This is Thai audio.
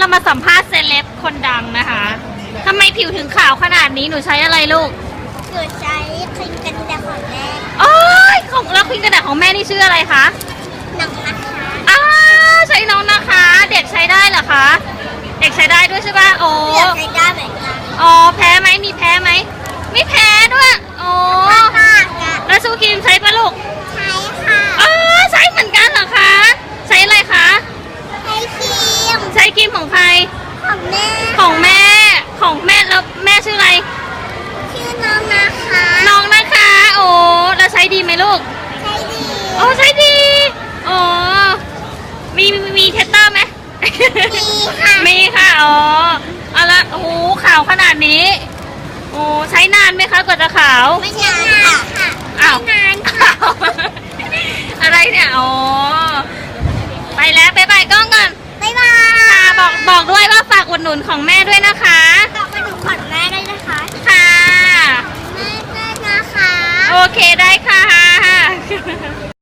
เรามาสัมภาษณ์เซเลบคนดังนะคะทำไมผิวถึงขาวขนาดนี้หนูใช้อะไรลูกหนูใช้ครีมกันแดดของแม่โอ้ยของแล้วครีมกันแดดของแม่นี่ชื่ออะไรคะหนังนะคะอ้าวใช้น้องนะคะ เด็กใช้ได้เหรอคะ เด็กใช้ได้ด้วยใช่ปะโอ้เลือกใช้ได้เหมือนกันอ๋อแพ้ไหมมีแพ้ไหมไม่แพ้ด้วยโอ้ค่ะค่ะแล้วซูครีมใช้ปะลูก ใช้ค่ะ อ๋อใช้เหมือนกันเหรอคะ ใช้อะไรคะ ใช้ครี มใช้ครีมของใคร ของแม่ ของแม่ ของแม่แล้วแม่ชื่ออะไร ชื่อน้องนะคะ น้องนะคะ โอ้แล้วใช้ดีไหมลูก ใช้ดี โอ้ใช้ดี โอ้มีมีมีเทสเตอร์ไหมดีค่ะ มีค่ะ อ๋อเอาละโอ้โหขาวขนาดนี้ โอ้ใช้นานไหมคะกว่าจะขาว ไม่นานค่ะ อ้าว ไม่นานค่ะ อะไรเนี่ย อ๋อ ดหนุนของแม่ด้วยนะคะ กลับมาดูขอนแม่ได้นะคะ ค่ะ แม่ได้นะคะ โอเคได้ค่ะ